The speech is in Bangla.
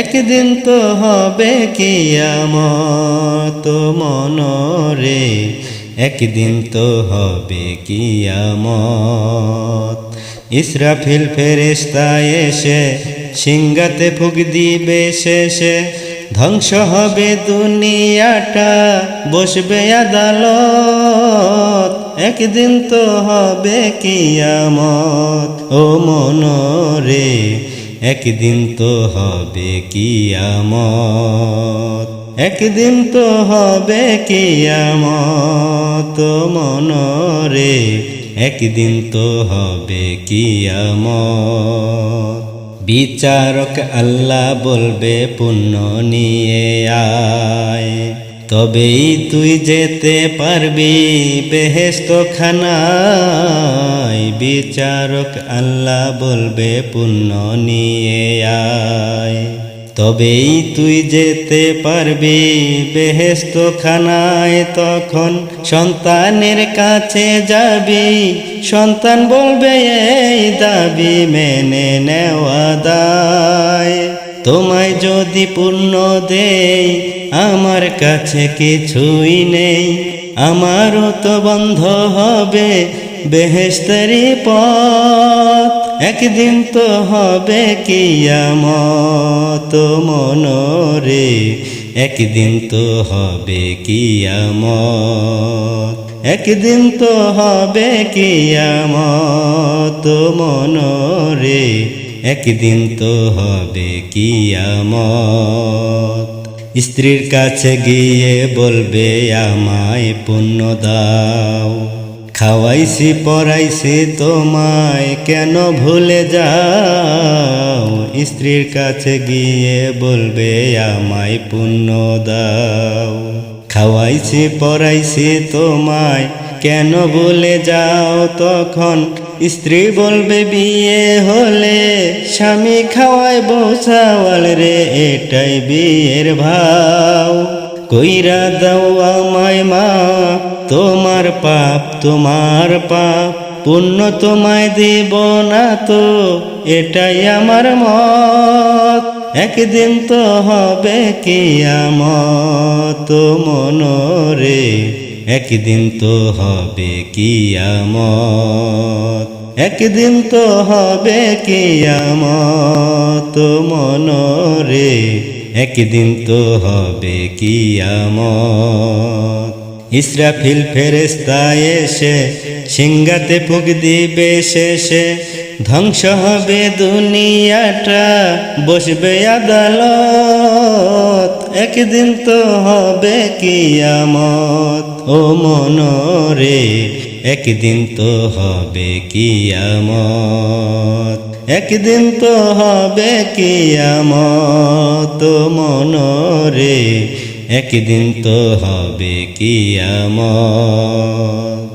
একদিন তো হবে কিয়ামত মনরে, একদিন তো হবে কিয়ামত। ইসরাফিল ফেরেস্তা এসে সিংগাতে ফুক দিবে শেষে, ধ্বংস হবে দুনিয়াটা, বসবে আদালত। একদিন তো হবে কিয়ামত ও মনরে একদিন তো হবে কিয়ামত, একদিন তো হবে কিয়ামত মনরে, একদিন তো হবে কিয়ামত। বিচারক আল্লাহ বলবে, পুণ্য নিয়ে আয়। তবেই তুই যেতে পারবি বেহেস্ত খানায় বিচারক আল্লাহ বলবে, পুণ্য নিয়ে আয়। তবেই তুই যেতে পারবি বেহেস্ত খানায় তখন সন্তানের কাছে যাবি, সন্তান বলবে, এই দাবি মেনে নেওয়া দায়। তোমায় যদি পূর্ণ দেই, আমার কাছে কিছুই নেই। আমারও তো বন্ধ হবে বেহেস্তারি পথ। একদিন তো হবে কিয়ামত মনরে, একদিন তো হবে কিয়ামত। একদিন তো হবে কিয়ামত মনরে একদিন তো হবে কিয়ামত। স্ত্রীর কাছে গিয়ে বলবে, আমায় পুণ্য দাও। খাওয়াইছি, পড়াইছি, তোমায় কেন ভুলে যাও? স্ত্রীর কাছে গিয়ে বলবে, আমায় পুণ্য দাও। খাওয়াইছি, পড়াইছি, তোমায় কেন বলে যাও তখন? স্ত্রী বলবে, বিয়ে হলে স্বামী খাওয়ায় বসাওয়াল রে, এটাই বিয়ের ভাও। কইরা দাও আমায় মা, তোমার পাপ তোমার পাপ। পুণ্য তোমায় দেব না তো, এটাই আমার মত। একদিন তো হবে কিয়ামত মনরে। একদিন তো হবে কিয়ামত, একদিন তো হবে কিয়ামত, মনরে একদিন তো হবে কিয়ামত। ইসরাফিল ফেরেস্তা এসে সিংগাতে ফুক দিবে শেষে, ধ্বংস হবে দুনিয়াটা, বসবে আদালত। একদিন তো হবে কিয়ামত। ও মনরে, একদিন তো হবে কিয়ামত। একদিন তো হবে কিয়ামত। মনরে, একদিন তো হবে কিয়ামত।